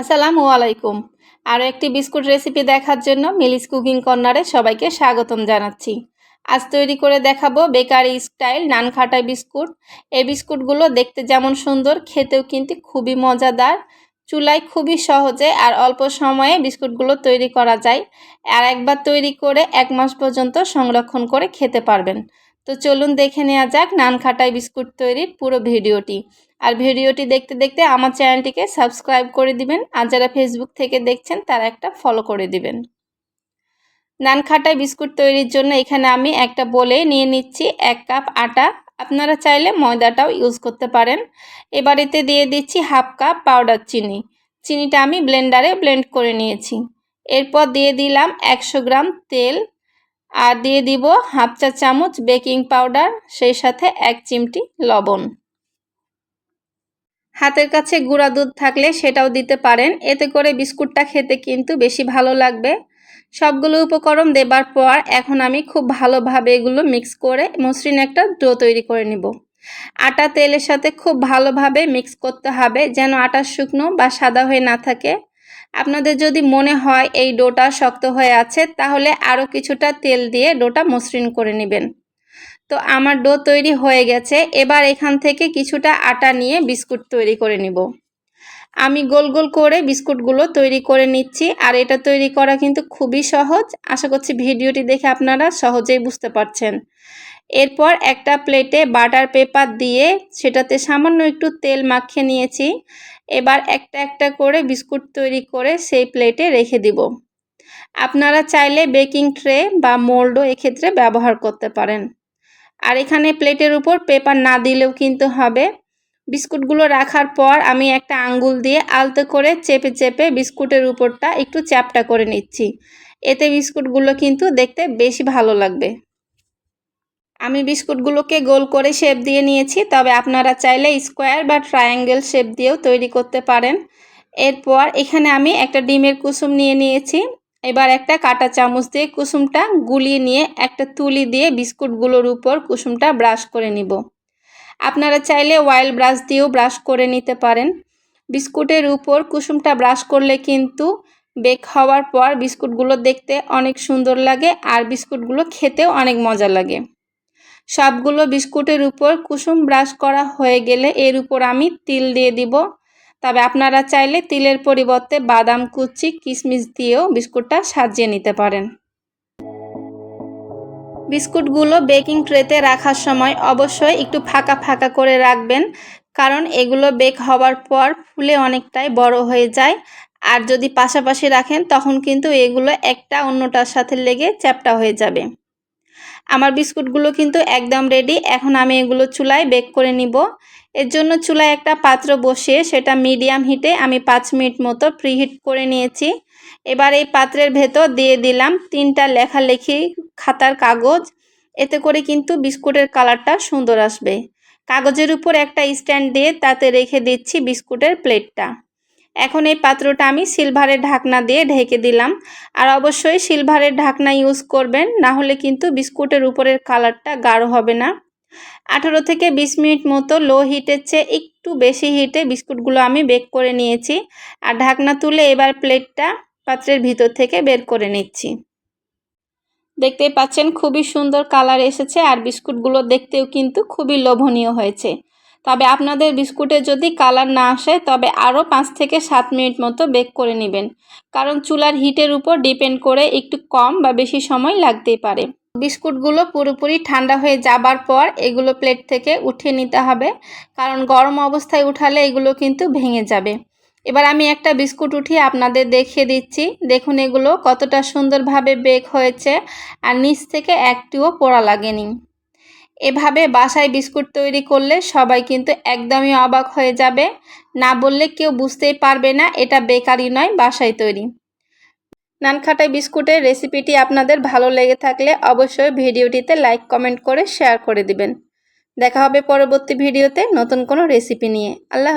আসসালামু আলাইকুম। আরও একটি বিস্কুট রেসিপি দেখার জন্য মিলিস কুকিং কর্নারে সবাইকে স্বাগতম জানাচ্ছি। আজ তৈরি করে দেখাবো বেকারি স্টাইল নান খাটাই বিস্কুট। এই বিস্কুটগুলো দেখতে যেমন সুন্দর, খেতেও কিন্তু খুবই মজাদার। চুলায় খুবই সহজে আর অল্প সময়ে বিস্কুটগুলো তৈরি করা যায়। আর একবার তৈরি করে এক মাস পর্যন্ত সংরক্ষণ করে খেতে পারবেন। তো চলুন দেখে নেওয়া যাক নান খাটাই বিস্কুট তৈরির পুরো ভিডিওটি। আর ভিডিওটি দেখতে দেখতে আমার চ্যানেলটিকে সাবস্ক্রাইব করে দিবেন, আর যারা ফেসবুক থেকে দেখছেন তারা একটা ফলো করে দিবেন। নান খাটাই বিস্কুট তৈরির জন্য এখানে আমি একটা বলে নিয়ে নিচ্ছি এক কাপ আটা। আপনারা চাইলে ময়দাটাও ইউজ করতে পারেন। এবার এতে দিয়ে দিচ্ছি হাফ কাপ পাউডার চিনি। চিনিটা আমি ব্লেন্ডারে ব্লেন্ড করে নিয়েছি। এরপর দিয়ে দিলাম একশো গ্রাম তেল আর দিয়ে দিব হাফ চা চামচ বেকিং পাউডার, সেই সাথে এক চিমটি লবণ। হাতের কাছে গুঁড়া দুধ থাকলে সেটাও দিতে পারেন। এতে করে বিস্কুটটা খেতে কিন্তু বেশি ভালো লাগবে। সবগুলো উপকরণ দেবার পর এখন আমি খুব ভালোভাবে এগুলো মিক্স করে মসৃণ একটা ডো তৈরি করে নিব। আটা তেলের সাথে খুব ভালোভাবে মিক্স করতে হবে যেন আটা শুকনো বা সাদা হয়ে না থাকে। আপনাদের যদি মনে হয় এই ডোটা শক্ত হয়ে আছে, তাহলে আরও কিছুটা তেল দিয়ে ডোটা মসৃণ করে নেবেন। তো আমার ডো তৈরি হয়ে গেছে, এবার এখান থেকে কিছুটা আটা নিয়ে বিস্কুট তৈরি করে নিব। আমি গোল গোল করে বিস্কুটগুলো তৈরি করে নিচ্ছি, আর এটা তৈরি করা কিন্তু খুবই সহজ। আশা করছি ভিডিওটি দেখে আপনারা সহজেই বুঝতে পারছেন। এরপর একটা প্লেটে বাটার পেপার দিয়ে সেটাতে সামান্য একটু তেল মাখিয়ে নিয়েছি। এবার একটা একটা করে বিস্কুট তৈরি করে সেই প্লেটে রেখে দিব। আপনারা চাইলে বেকিং ট্রে বা মোল্ডও এক্ষেত্রে ব্যবহার করতে পারেন। আর এখানে প্লেটের উপর পেপার না দিলেও কিন্তু হবে। বিস্কুটগুলো রাখার পর আমি একটা আঙ্গুল দিয়ে আলতো করে চেপে চেপে বিস্কুটের উপরটা একটু চ্যাপটা করে নিচ্ছি। এতে বিস্কুটগুলো কিন্তু দেখতে বেশি ভালো লাগবে। আমি বিস্কুটগুলোকে গোল করে শেপ দিয়ে নিয়েছি, তবে আপনারা চাইলে স্কোয়ার বা ট্রায়াঙ্গেল শেপ দিয়েও তৈরি করতে পারেন। এরপর এখানে আমি একটা ডিমের কুসুম নিয়ে নিয়েছি। এবার একটা কাটা চামচ দিয়ে কুসুমটা গুলিয়ে নিয়ে একটা তুলি দিয়ে বিস্কুটগুলোর উপর কুসুমটা ব্রাশ করে নিব। আপনারা চাইলে অয়েল ব্রাশ দিয়েও ব্রাশ করে নিতে পারেন। বিস্কুটের উপর কুসুমটা ব্রাশ করলে কিন্তু বেক হওয়ার পর বিস্কুটগুলো দেখতে অনেক সুন্দর লাগে আর বিস্কুটগুলো খেতেও অনেক মজা লাগে। সবগুলো বিস্কুটের উপর কুসুম ব্রাশ করা হয়ে গেলে এর উপর আমি তিল দিয়ে দিব। তবে আপনারা চাইলে তিলের পরিবর্তে বাদাম কুচি কিশমিশ দিয়েও বিস্কুটটা সাজিয়ে নিতে পারেন। বিস্কুটগুলো বেকিং ট্রেতে রাখার সময় অবশ্যই একটু ফাঁকা ফাঁকা করে রাখবেন, কারণ এগুলো বেক হওয়ার পর ফুলে অনেকটাই বড় হয়ে যায়। আর যদি পাশাপাশি রাখেন, তখন কিন্তু এগুলো একটা অন্যটার সাথে লেগে চ্যাপটা হয়ে যাবে। আমার বিস্কুটগুলো কিন্তু একদম রেডি এখন আমি এগুলো চুলায় বেক করে নিব। এর জন্য চুলায় একটা পাত্র বসিয়ে সেটা মিডিয়াম হিটে আমি পাঁচ মিনিট মতো প্রিহিট করে নিয়েছি। এবার এই পাত্রের ভেতর দিয়ে দিলাম তিনটা লেখালেখি খাতার কাগজ। এতে করে কিন্তু বিস্কুটের কালারটা সুন্দর আসবে। কাগজের উপর একটা স্ট্যান্ড দিয়ে তাতে রেখে দিচ্ছি বিস্কুটের প্লেটটা এখন এই পাত্রটা আমি সিলভারের ঢাকনা দিয়ে ঢেকে দিলাম। আর অবশ্যই সিলভারের ঢাকনা ইউজ করবেন, না হলে কিন্তু বিস্কুটের উপরের কালারটা গাঢ় হবে না। আঠারো থেকে বিশ মিনিট মতো লো হিটের চেয়ে একটু বেশি হিটে বিস্কুটগুলো আমি বেক করে নিয়েছি। আর ঢাকনা তুলে এবার প্লেটটা পাত্রের ভিতর থেকে বের করে নিচ্ছি। দেখতেই পাচ্ছেন খুবই সুন্দর কালার এসেছে, আর বিস্কুটগুলো দেখতেও কিন্তু খুবই লোভনীয় হয়েছে। তবে আপনাদের বিস্কুটে যদি কালার না আসে, তবে আরও পাঁচ থেকে সাত মিনিট মতো বেক করে নেবেন। কারণ চুলার হিটের উপর ডিপেন্ড করে একটু কম বা বেশি সময় লাগতেই পারে। বিস্কুটগুলো পুরোপুরি ঠান্ডা হয়ে যাবার পর এগুলো প্লেট থেকে উঠিয়ে নিতে হবে। কারণ গরম অবস্থায় উঠালে এগুলো কিন্তু ভেঙে যাবে। এবার আমি একটা বিস্কুট উঠিয়ে আপনাদের দেখিয়ে দিচ্ছি। দেখুন এগুলো কতটা সুন্দরভাবে বেক হয়েছে। আর নিচ থেকে একটিও পোড়া লাগেনি। এভাবে বাসায় বিস্কুট তৈরি করলে সবাই কিন্তু একদমই অবাক হয়ে যাবে। না বললে কেউ বুঝতেই পারবে না, এটা বেকারি নয়, বাসায় তৈরি। নানখাটাই বিস্কুটের রেসিপিটি আপনাদের ভালো লেগে থাকলে অবশ্যই ভিডিওটিতে লাইক, কমেন্ট করে শেয়ার করে দিবেন। দেখা হবে পরবর্তী ভিডিওতে নতুন কোনো রেসিপি নিয়ে। আল্লাহ